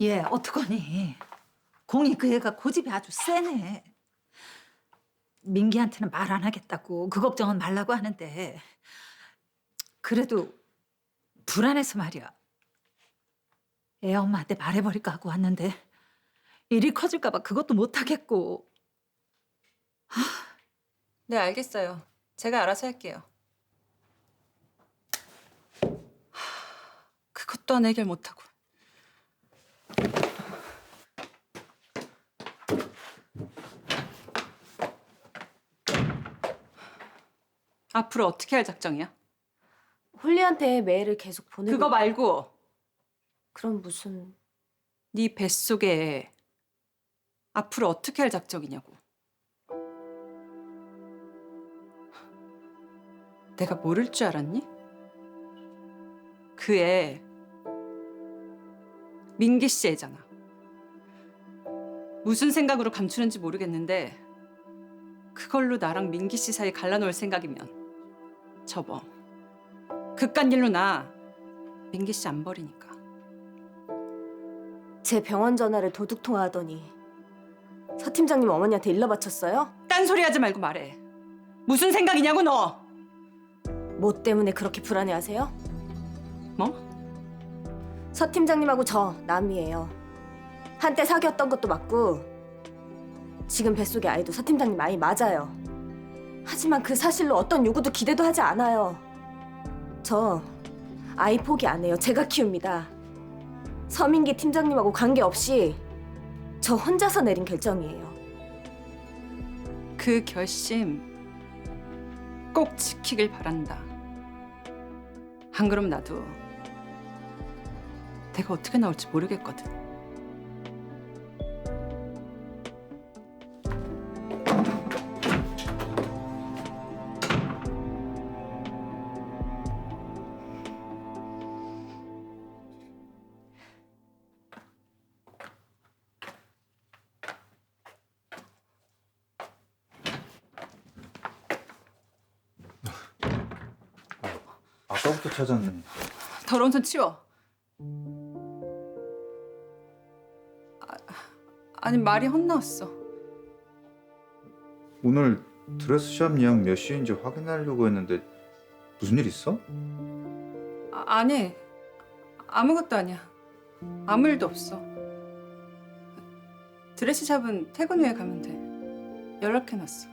얘 어떡하니? 공이 그 애가 고집이 아주 세네. 민기한테는 말 안 하겠다고 그 걱정은 말라고 하는데 그래도 불안해서 말이야. 애 엄마한테 말해버릴까 하고 왔는데 일이 커질까 봐 그것도 못 하겠고 네, 알겠어요. 제가 알아서 할게요. 하, 그것 또한 해결 못하고. 앞으로 어떻게 할 작정이야? 홀리한테 메일을 계속 보내고 그거 말고 그럼 무슨 네 뱃속에 앞으로 어떻게 할 작정이냐고. 내가 모를 줄 알았니? 그 애 민기 씨 애잖아. 무슨 생각으로 감추는지 모르겠는데 그걸로 나랑 민기 씨 사이 갈라놓을 생각이면 접어. 그깟 일로 나 민기 씨 안 버리니까. 제 병원 전화를 도둑 통화하더니 서 팀장님 어머니한테 일러 바쳤어요? 딴소리 하지 말고 말해. 무슨 생각이냐고 너. 뭐 때문에 그렇게 불안해하세요? 뭐? 서 팀장님하고 저 남이에요. 한때 사귀었던 것도 맞고 지금 뱃속의 아이도 서 팀장님 아이 맞아요. 하지만 그 사실로 어떤 요구도 기대도 하지 않아요. 저 아이 포기 안 해요. 제가 키웁니다. 서민기 팀장님하고 관계없이 저 혼자서 내린 결정이에요. 그 결심 꼭 지키길 바란다. 안 그럼 나도 내가 어떻게 나올지 모르겠거든. 아까부터 찾았네. 더러운 손 치워. 아니 말이 헛나왔어. 오늘 드레스샵 예약 몇 시인지 확인하려고 했는데 무슨 일 있어? 아, 아니 아무것도 아니야. 아무 일도 없어. 드레스샵은 퇴근 후에 가면 돼. 연락해놨어.